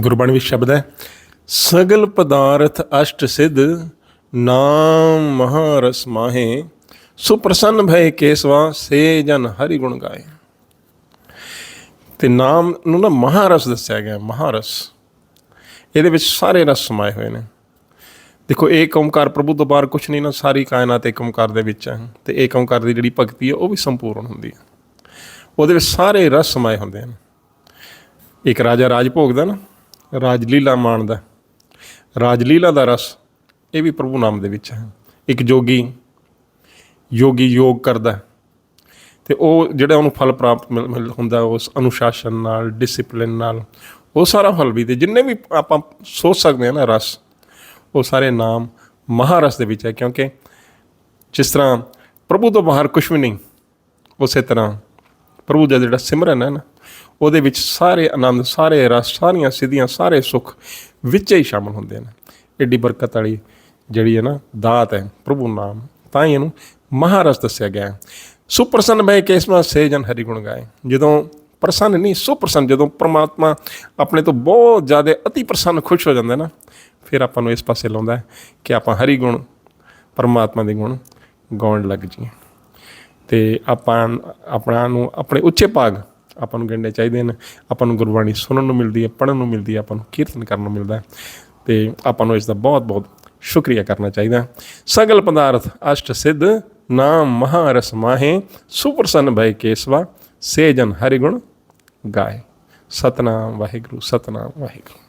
ਗੁਰਬਾਣੀ ਵਿੱਚ ਸ਼ਬਦ ਹੈ, ਸਗਲ ਪਦਾਰਥ ਅਸ਼ਟ ਸਿਧ, ਨਾਮ ਮਹਾਰਸ ਮਾਹੇ, ਸੁਪ੍ਰਸੰਨ ਭਏ ਕੇਸਵਾ, ਸੇ ਜਨ ਹਰੀ ਗੁਣ ਗਾਏ। ਤੇ ਨਾਮ ਨੂੰ ਨਾ ਮਹਾਰਸ ਦੱਸਿਆ ਗਿਆ, ਮਹਾਰਸ। ਇਹਦੇ ਵਿੱਚ ਸਾਰੇ ਰਸ ਸਮਾਏ ਹੋਏ ਨੇ। ਦੇਖੋ, ਏਕ ਓਮਕਾਰ ਪ੍ਰਭੂ ਤੋਂ ਬਾਹਰ ਕੁਝ ਨਹੀਂ ਨਾ, ਸਾਰੀ ਕਾਇਨਾਤ ਏਕ ਓੰਕਾਰ ਦੇ ਵਿੱਚ ਹੈ। ਤੇ ਏਕ ਓਮਕਾਰ ਦੀ ਜਿਹੜੀ ਭਗਤੀ ਹੈ, ਉਹ ਵੀ ਸੰਪੂਰਨ ਹੁੰਦੀ ਹੈ। ਉਹਦੇ ਵਿੱਚ ਸਾਰੇ ਰਸ ਸਮਾਏ ਹੁੰਦੇ ਹਨ। ਇੱਕ ਰਾਜਾ ਰਾਜ ਭੋਗਦਾ ਨਾ ਰਾਜਲੀਲਾ ਮਾਣਦਾ ਰਾਜਲੀਲਾ ਦਾ ਰਸ ਇਹ ਵੀ ਪ੍ਰਭੂ ਨਾਮ ਦੇ ਵਿੱਚ ਹੈ। ਇੱਕ ਜੋਗੀ, ਯੋਗੀ ਯੋਗ ਕਰਦਾ ਤੇ ਉਹ ਜਿਹੜਾ ਉਹਨੂੰ ਫਲ ਪ੍ਰਾਪਤ ਮਿਲ- ਮਿਲ- ਹੁੰਦਾ, ਉਸ ਅਨੁਸ਼ਾਸਨ ਨਾਲ ਡਿਸਪਲਿਨ ਨਾਲ, ਉਹ ਸਾਰਾ ਫਲ ਵੀ ਤੇ ਜਿੰਨੇ ਵੀ ਆਪਾਂ ਸੋਚ ਸਕਦੇ ਹਾਂ ਨਾ ਰਸ, ਉਹ ਸਾਰੇ ਨਾਮ ਮਹਾਰਸ ਦੇ ਵਿੱਚ ਹੈ। ਕਿਉਂਕਿ ਜਿਸ ਤਰ੍ਹਾਂ ਪ੍ਰਭੂ ਤੋਂ ਬਾਹਰ ਕੁਝ ਵੀ ਨਹੀਂ, ਉਸੇ ਤਰ੍ਹਾਂ ਪ੍ਰਭੂ ਦਾ ਜਿਹੜਾ ਸਿਮਰਨ ਹੈ ਨਾ, ਉਹਦੇ ਵਿੱਚ ਸਾਰੇ ਆਨੰਦ, ਸਾਰੇ ਰਸ, ਸਾਰੀਆਂ ਸਿੱਧੀਆਂ, ਸਾਰੇ ਸੁੱਖ ਵਿੱਚ ਹੀ ਸ਼ਾਮਲ ਹੁੰਦੇ ਨੇ। ਐਡੀ ਬਰਕਤ ਵਾਲੀ ਜਿਹੜੀ ਹੈ ਨਾ ਦਾਤ ਹੈ ਪ੍ਰਭੂ ਨਾਮ, ਤਾਂ ਹੀ ਇਹਨੂੰ ਮਹਾਰਸ ਦੱਸਿਆ ਗਿਆ ਹੈ। ਸੁਪ੍ਰਸੰਨ ਭਏ ਕੇਸਮਾ ਸੇ ਜਨ ਹਰੀ ਗੁਣ ਗਾਏ। ਜਦੋਂ ਪ੍ਰਸੰਨ ਨਹੀਂ, ਸੁਪ੍ਰਸੰਨ, ਜਦੋਂ ਪ੍ਰਮਾਤਮਾ ਆਪਣੇ ਤੋਂ ਬਹੁਤ ਜ਼ਿਆਦਾ ਅਤੀ ਪ੍ਰਸੰਨ ਖੁਸ਼ ਹੋ ਜਾਂਦਾ ਨਾ, ਫਿਰ ਆਪਾਂ ਨੂੰ ਇਸ ਪਾਸੇ ਲਾਉਂਦਾ ਕਿ ਆਪਾਂ ਹਰੀ ਗੁਣ, ਪਰਮਾਤਮਾ ਦੇ ਗੁਣ ਗਾਉਣ ਲੱਗ ਜੀਏ ਤੇ ਆਪਾਂ, ਆਪਣਾ ਨੂੰ ਆਪਣੇ ਉੱਚੇ ਭਾਗ ਆਪਾਂ ਨੂੰ ਗਿਣਨੇ ਚਾਹੀਦੇ ਨੇ। ਆਪਾਂ ਨੂੰ ਗੁਰਬਾਣੀ ਸੁਣਨ ਨੂੰ ਮਿਲਦੀ ਹੈ, ਪੜ੍ਹਨ ਨੂੰ ਮਿਲਦੀ ਹੈ, ਆਪਾਂ ਨੂੰ ਕੀਰਤਨ ਕਰਨ ਨੂੰ ਮਿਲਦਾ ਹੈ। ਤੇ ਆਪਾਂ ਨੂੰ ਇਸ ਦਾ ਬਹੁਤ ਬਹੁਤ ਸ਼ੁਕਰੀਆ ਕਰਨਾ ਚਾਹੀਦਾ ਸਗਲ ਪਦਾਰਥ ਅਸ਼ਟ ਸਿੱਧ, ਨਾਮ ਮਹਾਰਸ ਮਾਹੇ, ਸੁਪਰਸਨ ਭੈ ਕੇਸਵਾ ਸੇਜਨ ਹਰਿਗੁਣ ਗਾਏ। ਸਤਨਾਮ ਵਾਹਿਗੁਰੂ ਸਤਨਾਮ ਵਾਹਿਗੁਰੂ।